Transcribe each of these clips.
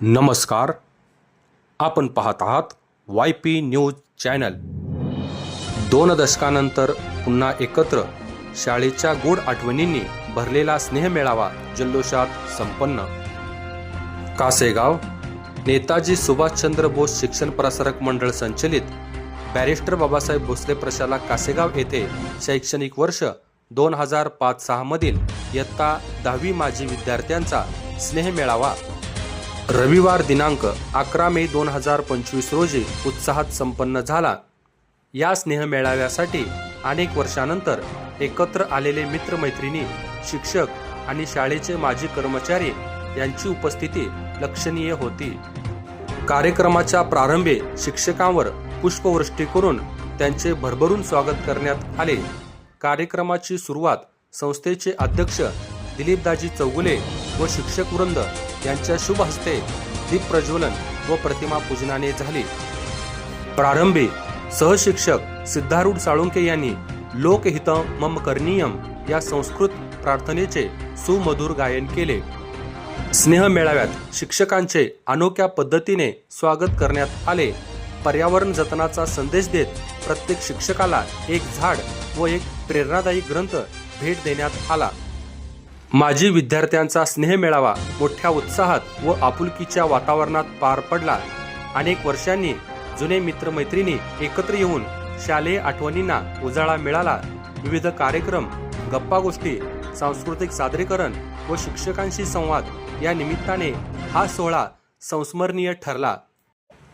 नमस्कार आपण पाहत आहात वाय पी न्यूज चॅनल. दोन दशकानंतर पुन्हा एकत्र शाळेच्या गोड आठवणींनी भरलेला स्नेहमेळावा जल्लोषात संपन्न. कासेगाव नेताजी सुभाषचंद्र बोस शिक्षण प्रसारक मंडळ संचलित बॅरिस्टर बाबासाहेब भोसले प्रशाला कासेगाव येथे शैक्षणिक वर्ष दोन हजार पाच सहामधील इयत्ता दहावी माजी विद्यार्थ्यांचा स्नेहमेळावा रविवार दिनांक अकरा मे दोन हजार पंचवीस रोजी उत्साहात संपन्न झाला. या स्नेहमेळाव्यासाठी अनेक वर्षानंतर एकत्र आलेले मित्रमैत्रिणी शिक्षक आणि शाळेचे माजी कर्मचारी यांची उपस्थिती लक्षणीय होती. कार्यक्रमाच्या प्रारंभी शिक्षकांवर पुष्पवृष्टी करून त्यांचे भरभरून स्वागत करण्यात आले. कार्यक्रमाची सुरुवात संस्थेचे अध्यक्ष दिलीपदाजी चौगुले व शिक्षक वृंद यांच्या शुभ हस्ते दीप प्रज्वलन व प्रतिमा पूजनाने झाली. प्रारंभी सहशिक्षक सिद्धारूढ साळुंके यांनी लोकहित मम करणीयम या संस्कृत प्रार्थनेचे सुमधुर गायन केले. स्नेह मेळाव्यात शिक्षकांचे अनोख्या पद्धतीने स्वागत करण्यात आले. पर्यावरण जतनाचा संदेश देत प्रत्येक शिक्षकाला एक झाड व एक प्रेरणादायी ग्रंथ भेट देण्यात आला. माजी विद्यार्थ्यांचा स्नेह मेळावा मोठ्या उत्साहात व आपुलकीच्या वातावरणात पार पडला. अनेक वर्षांनी जुने मित्रमैत्रिणी एकत्र येऊन शालेय आठवणींना उजाळा मिळाला. विविध कार्यक्रम गप्पा गोष्टी सांस्कृतिक सादरीकरण व शिक्षकांशी संवाद या निमित्ताने हा सोहळा संस्मरणीय ठरला.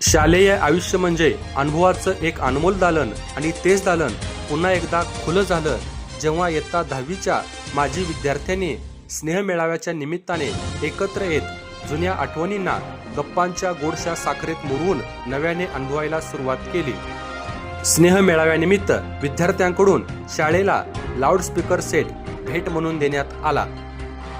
शालेय आयुष्य म्हणजे अनुभवाचं एक अनमोल दालन आणि तेच दालन पुन्हा एकदा खुलं झालं. जेव्हा इयत्ता दहावीच्या माजी विद्यार्थ्यांनी स्नेह मेळाव्याच्या निमित्ताने एकत्र येत जुन्या आठवणींना गप्पांच्या गोडशा साखरेत मुरवून नव्याने अनुभवायला सुरुवात केली. स्नेह मेळाव्यानिमित्त विद्यार्थ्यांकडून शाळेला लाऊडस्पीकर सेट भेट म्हणून देण्यात आला.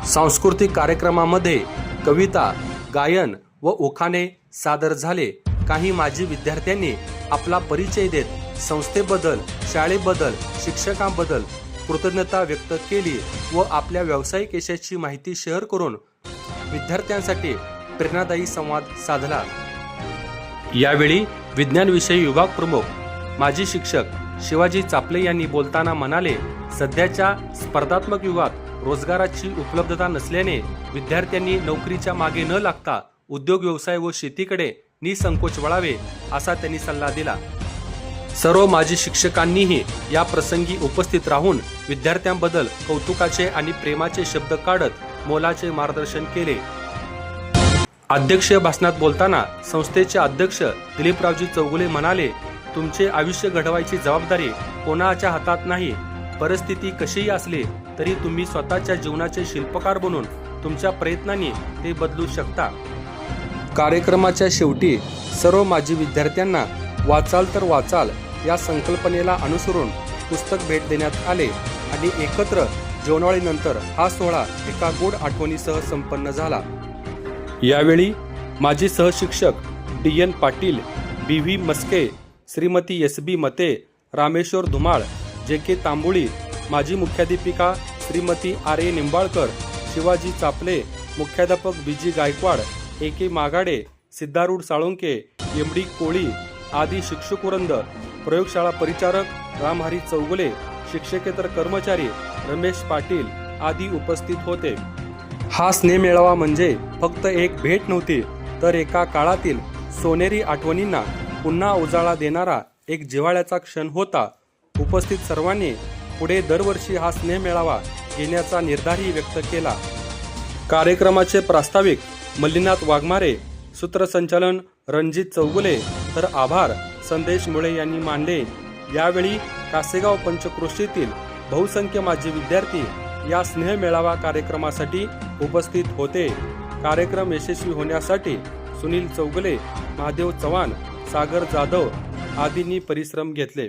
सांस्कृतिक कार्यक्रमामध्ये कविता गायन व उखाणे सादर झाले. काही माजी विद्यार्थ्यांनी आपला परिचय देत संस्थेबद्दल शाळेबद्दल शिक्षकांबद्दल कृतज्ञता व्यक्त केली व आपल्या व्यावसायिक यशाची माहिती शेअर करून विद्यार्थ्यांसाठी प्रेरणादायी संवाद साधला. यावेळी विज्ञान विषयी विभाग प्रमुख माजी शिक्षक शिवाजी चापले यांनी बोलताना म्हणाले सध्याच्या स्पर्धात्मक युगात रोजगाराची उपलब्धता नसल्याने विद्यार्थ्यांनी नोकरीच्या मागे न लागता उद्योग व्यवसाय व शेतीकडे निसंकोच वळावे असा त्यांनी सल्ला दिला. सर्व माजी शिक्षकांनीही या प्रसंगी उपस्थित राहून विद्यार्थ्यांबद्दल कौतुकाचे आणि प्रेमाचे शब्द काढत मोलाचे मार्गदर्शन केले. अध्यक्ष भाषणात बोलताना संस्थेचे अध्यक्ष दिलीपरावजी चौगुले म्हणाले तुमचे आयुष्य घडवायची जबाबदारी कोणाच्या हातात नाही. परिस्थिती कशीही असली तरी तुम्ही स्वतःच्या जीवनाचे शिल्पकार बनून तुमच्या प्रयत्नांनी ते बदलू शकता. कार्यक्रमाच्या शेवटी सर्व माजी विद्यार्थ्यांना वाचाल तर वाचाल या संकल्पनेला अनुसरून पुस्तक भेट देण्यात आले आणि एकत्र जेवणावळीनंतर हा सोहळा एका गोड आठवणीसह संपन्न झाला. यावेळी माजी सहशिक्षक D N Patil B V Maske Shrimati S B Mate Rameshwar Dhumal J K Tambuli माजी मुख्याध्यापिका श्रीमती आर ए निंबाळकर शिवाजी चापले मुख्याध्यापक B G Gaikwad A K Magade Siddharudh Salunke M D Koli आदी शिक्षकवृंद प्रयोगशाळा परिचारक रामहरी चौगुले शिक्षकेतर कर्मचारी रमेश पाटील आदी उपस्थित होते. हा स्नेहमेळावा म्हणजे फक्त एक भेट नव्हती तर एका काळातील सोनेरी आठवणींना पुन्हा उजाळा देणारा एक जिव्हाळ्याचा क्षण होता. उपस्थित सर्वांनी पुढे दरवर्षी हा स्नेहमेळावा घेण्याचा निर्धारही व्यक्त केला. कार्यक्रमाचे प्रास्ताविक मल्लीनाथ वाघमारे सूत्रसंचालन रणजित चौगुले तर आभार संदेश मुळे यांनी मानले यावेळी कासेगाव पंचक्रोशीतील बहुसंख्य माजी विद्यार्थी या स्नेह मेळावा कार्यक्रमासाठी उपस्थित होते. कार्यक्रम यशस्वी होण्यासाठी सुनील चौगले महादेव चव्हाण सागर जाधव आदींनी परिश्रम घेतले.